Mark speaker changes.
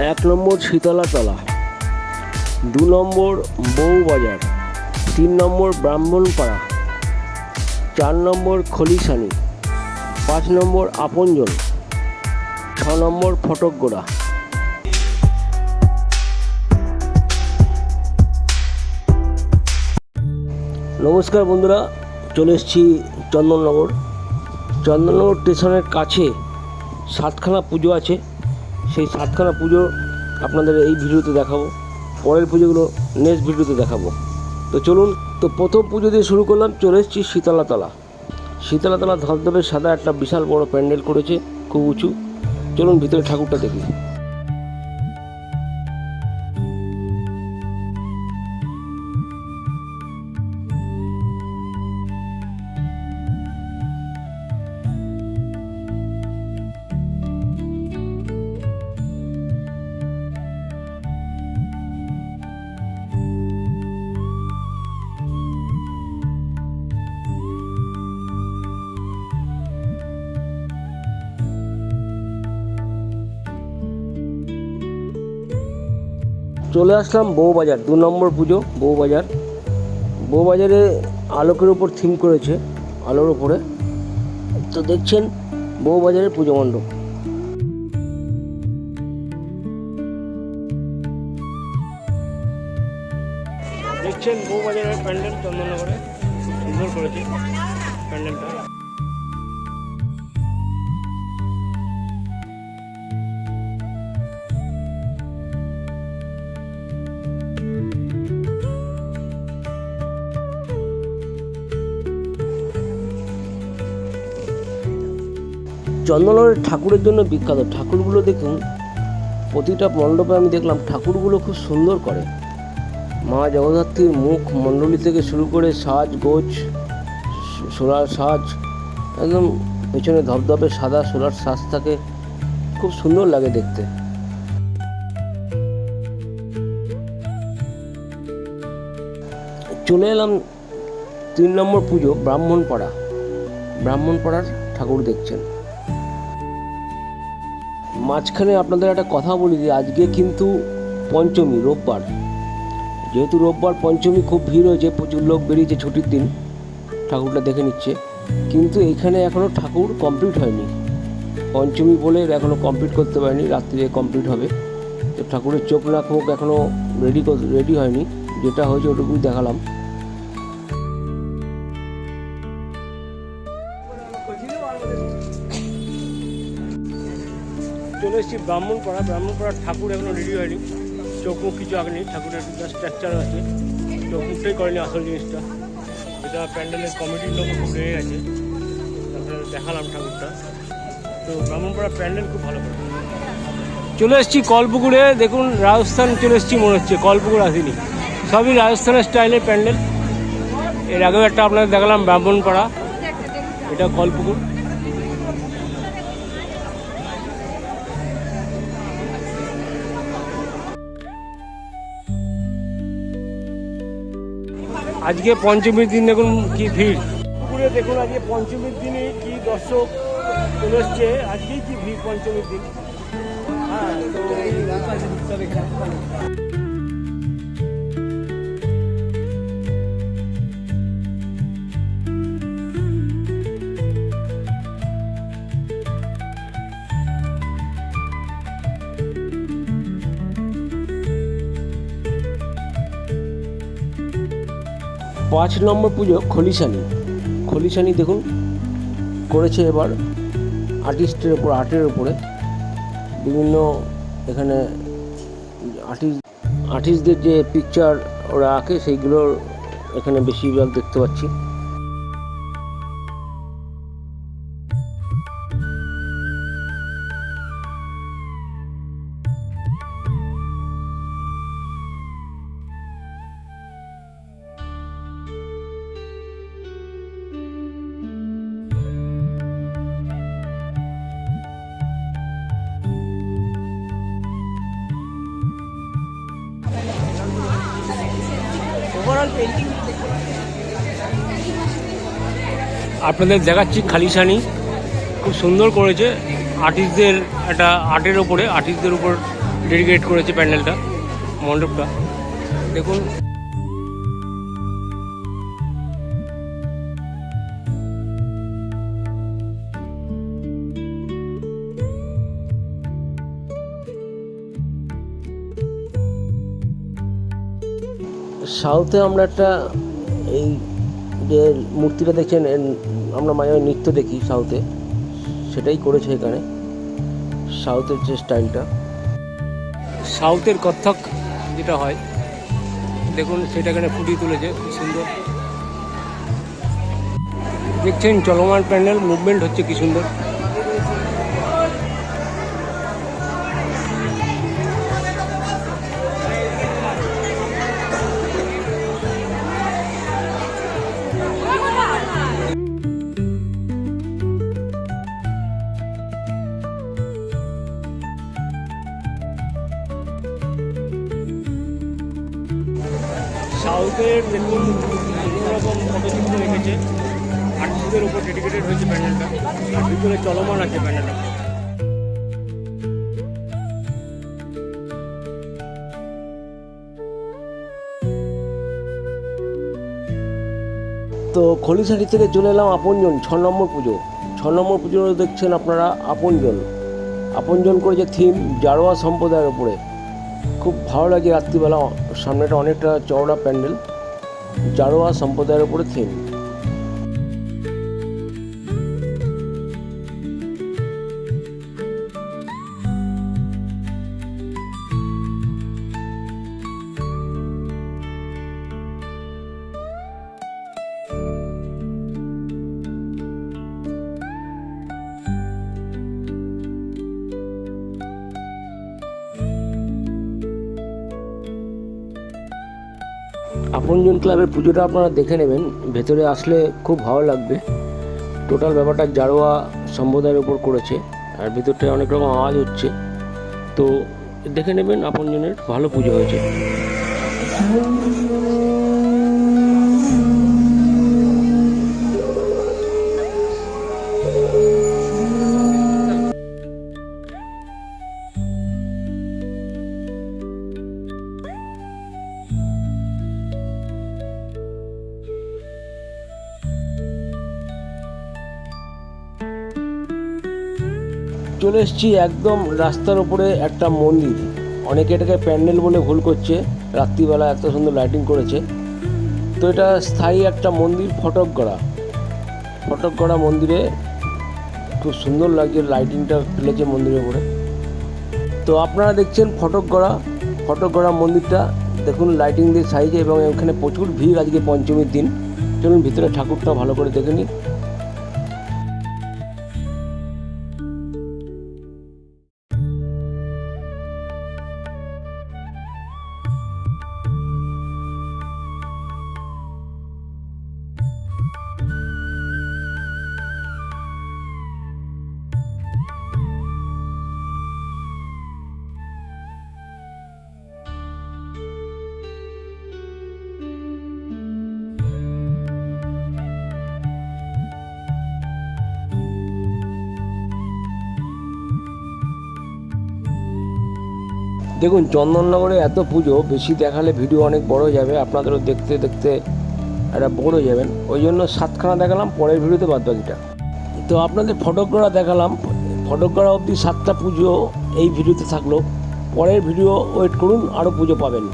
Speaker 1: এক নম্বর শীতলাতলা দু নম্বর বউবাজার, তিন নম্বর ব্রাহ্মণপাড়া, চার নম্বর খলিসানি পাঁচ নম্বর আপনজন, ছ নম্বর ফটকগোড়া। নমস্কার বন্ধুরা, চলে এসেছি চন্দননগর। চন্দননগর স্টেশনের কাছে সাতখানা পুজো আছে। সেই সাতখানা পুজো আপনাদের এই ভিডিওতে দেখাবো। পরের পুজোগুলো নেক্সট ভিডিওতে দেখাবো। তো চলুন, তো প্রথম পুজো দিয়ে শুরু করলাম, চলে এসেছি শীতলাতলা। শীতলাতলা ধবধবে সাদা একটা বিশাল বড় প্যান্ডেল করেছে, খুব উঁচু। চলুন ভিতরে ঠাকুরটা দেখি। চলে আসলাম বউবাজার, দু নম্বর পুজো, বউবাজার। বউবাজারে আলোকের উপর থিম করেছে, আলোর উপরে। তো দেখছেন বউবাজারের পুজো মণ্ডপ। দেখছেন বউবাজারের প্যান্ডেল চন্দননগরে, সুন্দর করেছে প্যান্ডেলটা। চন্দননগরের ঠাকুরের জন্য বিখ্যাত। ঠাকুরগুলো দেখুন, প্রতিটা মণ্ডপে আমি দেখলাম ঠাকুরগুলো খুব সুন্দর করে। মা জগদ্ধাত্রীর মুখ মণ্ডলী থেকে শুরু করে সাজ, গোজ, সোলার সাজ, একদম পেছনে ধপধপে সাদা সোলার সাজ থাকে। খুব সুন্দর লাগে দেখতে। চলে এলাম তিন নম্বর পুজো, ব্রাহ্মণপাড়া। ব্রাহ্মণপাড়ার ঠাকুর দেখছেন। মাঝখানে আপনাদের একটা কথা বলি যে আজকে কিন্তু পঞ্চমী, রোববার। যেহেতু রোববার, পঞ্চমী খুব ভিড় হয়েছে, প্রচুর লোক বেরিয়েছে ছুটির দিন, ঠাকুরটা দেখে নিচ্ছে। কিন্তু এখানে এখনও ঠাকুর কমপ্লিট হয়নি। পঞ্চমী বলে এখনও কমপ্লিট করতে পারেনি রাত্রিরে কমপ্লিট হবে। তো ঠাকুরের চোখ নাক মুখ এখনও রেডি রেডি হয়নি। যেটা হয়েছে ওটুকুই দেখালাম। চলে এসেছি ব্রাহ্মণপাড়া। ব্রাহ্মণপাড়ার ঠাকুর এখনও রেডি হয়নি। চোখ মুখ কিছু আগেনি ঠাকুরের জাস্ট স্ট্রাকচার আছে চোখ মুখটাই করেনি আসল জিনিসটা। এটা প্যান্ডেলের কমিটির লোক খুব রেগে গেছে। তারপরে দেখালাম ঠাকুরটা। তো ব্রাহ্মণপাড়া প্যান্ডেল খুব ভালো করে। চলে এসেছি কলপুকুরে দেখুন, রাজস্থান চলে এসেছি মনে হচ্ছে। কলপুকুর আসিনি। সবই রাজস্থানের স্টাইলের প্যান্ডেল। এর আগেও একটা আপনাদের দেখালাম ব্রাহ্মণপাড়া। এটা কলপুকুর আজকে পঞ্চমীর দিন দেখুন কি ভিড়। পুকুরে দেখুন আজকে পঞ্চমীর দিনে কি দর্শক চলে এসছে। আজকেই কি ভিড় পঞ্চমীর দিন? হ্যাঁ পাঁচ নম্বর পুজো খলিশানি। খলিশানি দেখুন, করেছে এবার আর্টিস্টের ওপর আর্টের ওপরে বিভিন্ন এখানে আর্টিস্ট আর্টিস্টদের যে পিকচার ওরা আঁকে, সেইগুলোর এখানে বেশিরভাগ দেখতে পাচ্ছি। আপনাদের দেখাচ্ছি খালিশানি খুব সুন্দর করেছে। আর্টিস্টদের একটা আর্টের ওপরে আর্টিস্টদের উপর ডেডিকেট করেছে প্যান্ডেলটা, মণ্ডপটা। দেখুন।
Speaker 2: সাউথে আমরা একটা এই যে মূর্তিটা দেখছেন আমরা মাঝে মাঝে নৃত্য দেখি সাউথে। সেটাই করেছে এখানে। সাউথের যে স্টাইলটা।
Speaker 1: সাউথের কত্থক যেটা হয়, দেখুন সেটা এখানে ফুটিয়ে তুলেছে খুব সুন্দর। দেখছেন চলমান প্যান্ডেল মুভমেন্ট হচ্ছে কি সুন্দর। সাউথের দেখুন বিভিন্ন রকম পটচিত্র রেখেছে। আর্টিস্টদের উপর ডেডিকেটেড হয়েছে প্যান্ডেলটা আর ভিতরে চলমান আছে প্যান্ডেলটা
Speaker 2: তো খলিশাড়ি থেকে চলে এলাম আপনজন, ছ নম্বর পুজো। ছ নম্বর পুজো দেখছেন আপনারা আপনজন। আপনজন করেছে থিম জারোয়া সম্প্রদায়ের উপরে। খুব ভালো লাগে রাত্রিবেলা সামনেটা অনেকটা চওড়া প্যান্ডেল জারোয়া সম্প্রদায়ের উপরে থিম আপনজন ক্লাবের পুজোটা আপনারা দেখে নেবেন। ভেতরে আসলে খুব ভালো লাগবে। টোটাল ব্যাপারটা জারোয়া সম্প্রদায়ের উপর করেছে। আর ভেতরটায় অনেক রকম আওয়াজ হচ্ছে। তো দেখে নেবেন আপনজনের ভালো পুজো হয়েছে। চলে এসেছি একদম রাস্তার উপরে একটা মন্দির। অনেকে এটাকে প্যান্ডেল বলে ভুল করছে। রাত্রিবেলা এত সুন্দর লাইটিং করেছে। তো এটা স্থায়ী একটা মন্দির, ফটকগড়া। ফটকগড়া মন্দিরে খুব সুন্দর লাগছে লাইটিংটা ফেলেছে মন্দিরের উপরে। তো আপনারা দেখছেন ফটকগড়া। ফটকগড়া মন্দিরটা, দেখুন লাইটিং দিয়ে সাইজে এবং এখানে প্রচুর ভিড় আজকে পঞ্চমীর দিন। চলুন ভিতরে ঠাকুরটা ভালো করে দেখে নিই। দেখুন, চন্দননগরে এত পুজো, বেশি দেখালে ভিডিও অনেক বড় যাবে, আপনাদেরও দেখতে দেখতে একটা বড় যাবেন। ওই জন্য সাতখানা দেখালাম, পরের ভিডিওতে বাদ বাকিটা তো আপনাদের ফটোগ্রা দেখালাম ফটোগ্রা অবধি সাতটা পুজো এই ভিডিওতে থাকল। পরের ভিডিও ওয়েট করুন, আরও পুজো পাবেন।